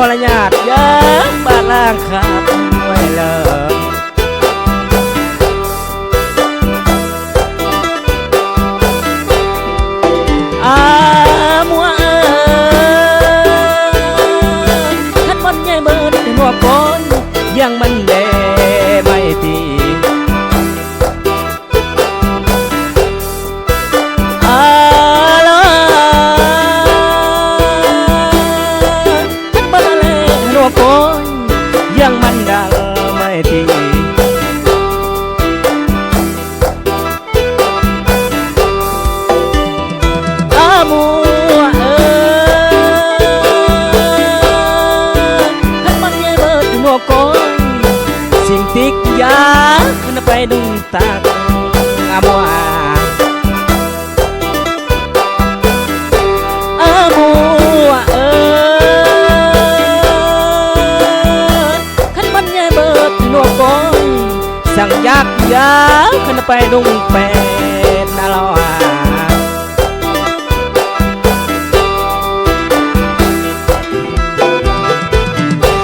ขออนุญาตยังบ้านล่างขาดไว้เลย ยาขึ้นไปดุงเป็ดนาลอ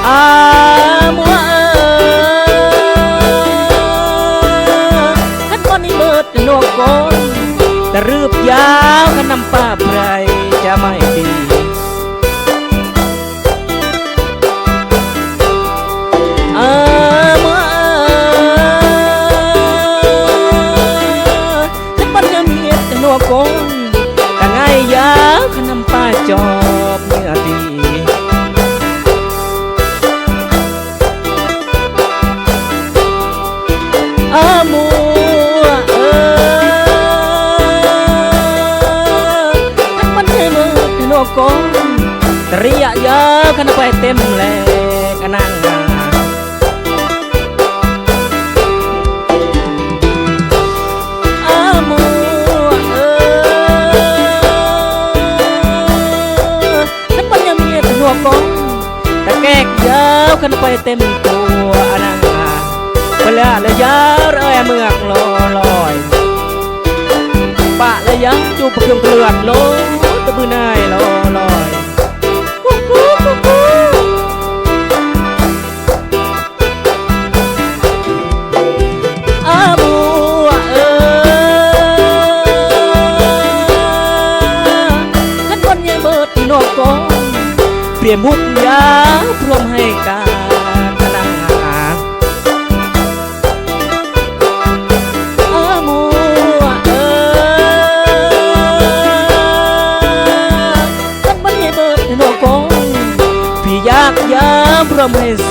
อามัวขันบอนนี่เบิดโลกกนแต่รืบยาวขันนำป้าไพรจะไม่ดี มีแต่โลกกนแต่ไงยาวขันน้ำป้าจอบเนื้อดี อามัวเออขันมันให้มือที่นกกงตรียะยาขันไปเต็มแลกั กงตะแกกยาวขันไปเต็มตัวนั่งไปละละยาเอ้ยเมือกลอลอยปะละยาจูบเพื่อเกลือนโลตะบือนายลอย ปลี่ยนมุกยาพร้อมให้การพนังหาอามัวเอิญขันมันใหญ่เบิดนกงพี่ยากยามพร้อมให้เส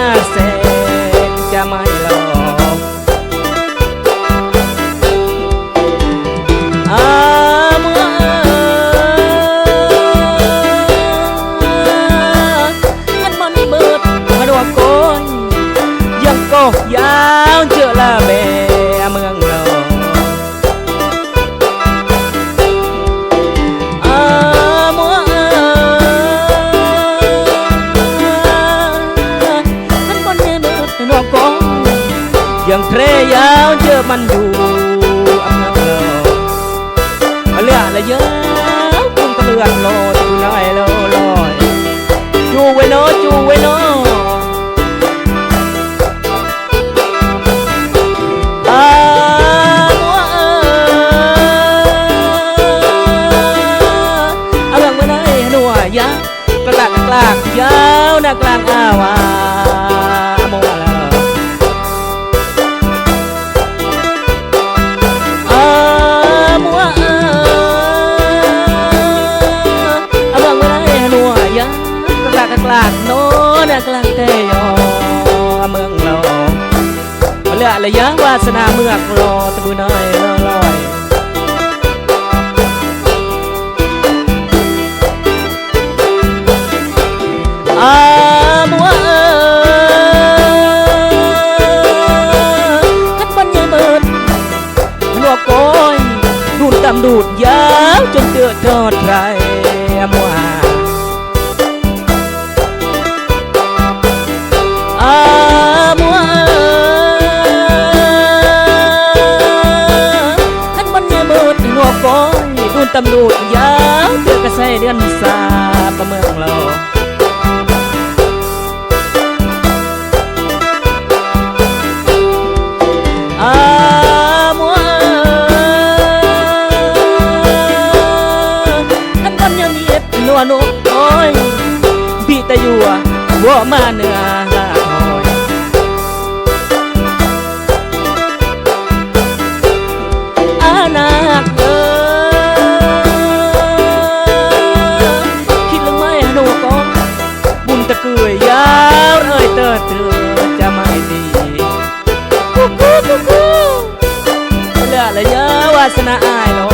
ยังก็ยาวเจอละเบเมืองเราอามัวเอิญขันบนเนเบิดนอก เตยอเมืองเราเลือละยังวาสนาเมืองรอตะบุน้อยลอยอา ตำรวจยาวเพื่อกระใสเดือนสาประเมืองเราอานัวนุโอ้ยพี่ตะยัววัวมาเนื้อ cười giáo ơi tơ thừa cha mai đi cu cu cu cu là là nhớ qua sana ai lo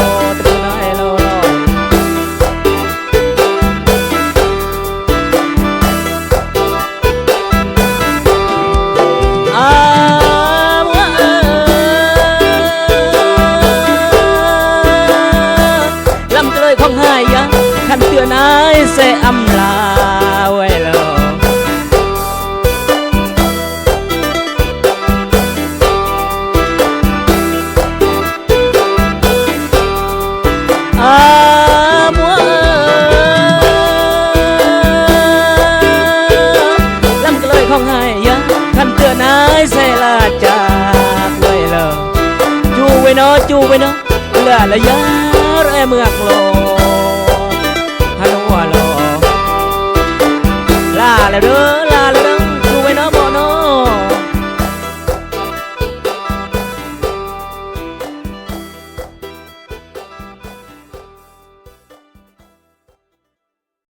วยเนาะเลือละยาแรเมือกโลฮัลโหลลาแล้วเด้อ